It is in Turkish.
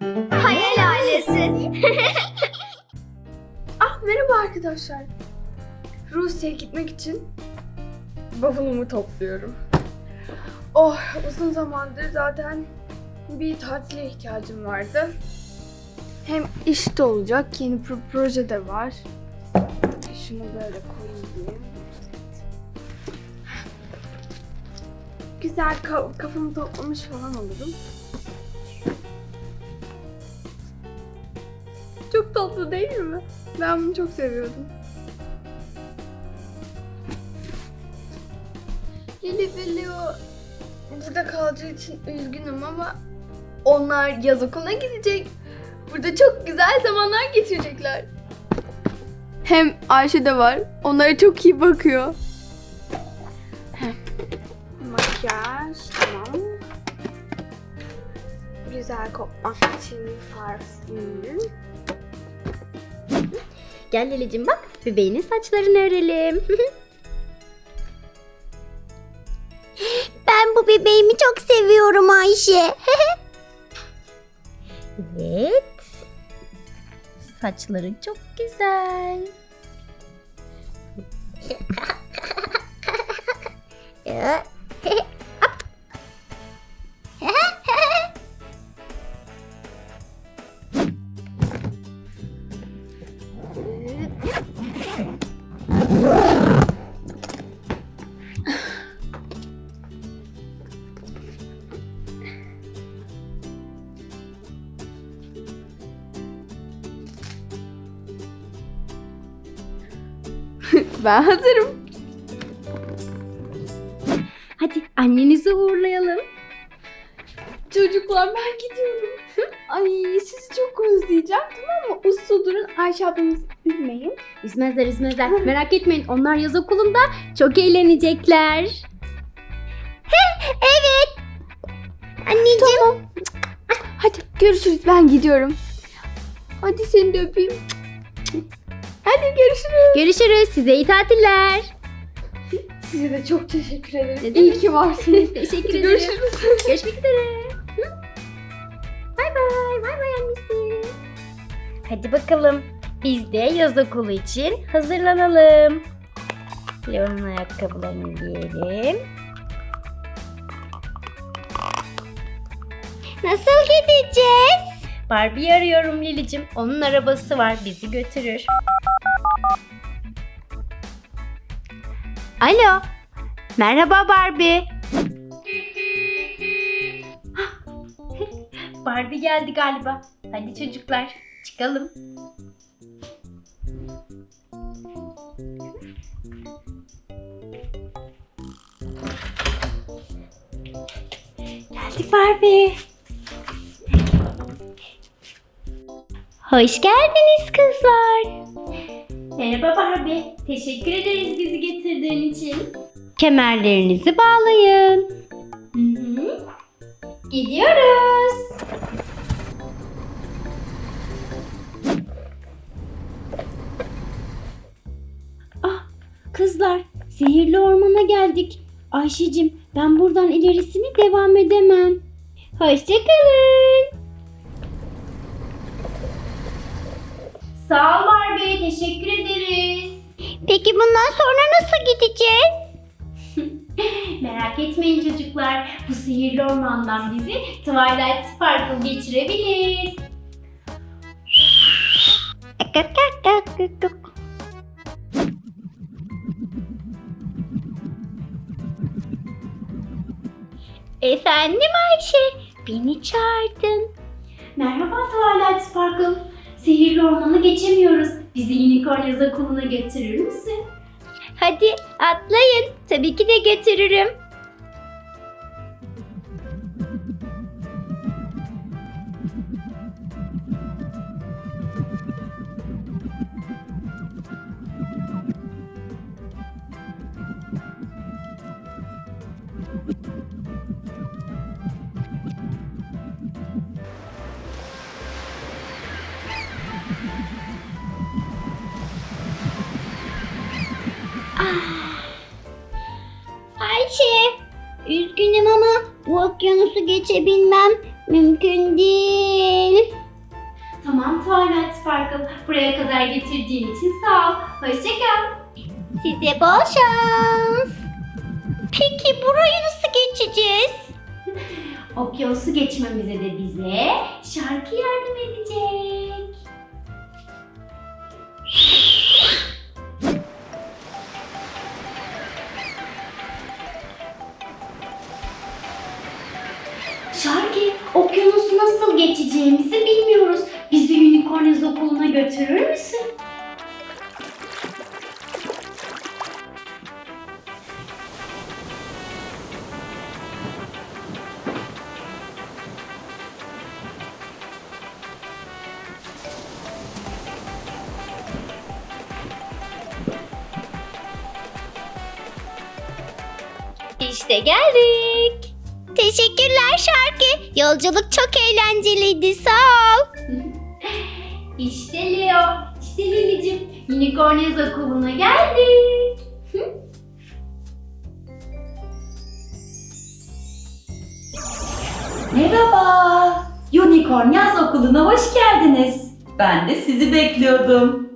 Hayal ailesi. Ah merhaba arkadaşlar. Rusya'ya gitmek için bavulumu topluyorum. Oh uzun zamandır zaten bir tatile ihtiyacım vardı. Hem işte olacak yeni pro- proje de var. Şunu böyle koyayım. Güzel ka- kafamı toplamış falan olurum. Tatlı değil mi? Ben bunu çok seviyordum. Lili Leo burada kalacağı için üzgünüm ama onlar yaz okuluna gidecek. Burada çok güzel zamanlar geçirecekler. Hem Ayşe de var. Onlara çok iyi bakıyor. Makyaj tamam. Güzel kokmak için parfüm. Gel Lilicim bak bebeğinin saçlarını örelim. Ben bu bebeğimi çok seviyorum Ayşe. evet. Saçları çok güzel. Ben hazırım. Hadi annenizi uğurlayalım. Çocuklar ben gidiyorum. Ay sizi çok özleyeceğim tamam mı? Uslu durun Ayşe ablanızı üzmeyin. Üzmezler üzmezler. Merak etmeyin onlar yaz okulunda çok eğlenecekler. evet. Anneciğim. Hadi görüşürüz ben gidiyorum. Hadi seni de öpeyim. Hadi görüşürüz. Görüşürüz. Size iyi tatiller. Size de çok teşekkür ederim. Ne İyi demek? ki varsınız. Teşekkür ederim. Görüşürüz. Görüşmek üzere. Bay bay. Bay bay annesi. Hadi bakalım. Biz de yaz okulu için hazırlanalım. Leon'un ayakkabılarını giyelim. Nasıl gideceğiz? Barbie'yi arıyorum Lilicim. Onun arabası var. Bizi götürür. Alo. Merhaba Barbie. Barbie geldi galiba. Hadi çocuklar çıkalım. Geldik Barbie. Hoş geldiniz kızlar. Merhaba Barbie. Teşekkür ederiz bizi getirdiğin için. Kemerlerinizi bağlayın. Hı hı. Gidiyoruz. Ah kızlar sihirli ormana geldik. Ayşe'cim ben buradan ilerisini devam edemem. Hoşçakalın. Sağ ol Barbie. Teşekkür ederiz. Peki bundan sonra nasıl gideceğiz? Merak etmeyin çocuklar. Bu sihirli ormandan bizi Twilight Sparkle geçirebilir. Efendim Ayşe, beni çağırdın. Merhaba Twilight Sparkle. Sihirli ormanı geçemiyoruz. Bizi Unicorn Yaz Okulu'na götürür müsün? Hadi atlayın. Tabii ki de götürürüm. Ah. Ayşe, üzgünüm ama bu okyanusu geçebilmem mümkün değil. Tamam Twilight Sparkle, buraya kadar getirdiğin için sağ ol. Hoşçakal. Size bol şans. Peki burayı nasıl geçeceğiz? Okyanusu geçmemize de bize şarkı yardım edecek. Okyanusu nasıl geçeceğimizi bilmiyoruz. Bizi Unicorniz okuluna götürür müsün? İşte geldik. Teşekkürler Şarkı. Yolculuk çok eğlenceliydi. Sağ ol. İşte Leo, işte Lilicim. Unicorniz okuluna geldik. Merhaba. Unicorn Yaz Okulu'na hoş geldiniz. Ben de sizi bekliyordum.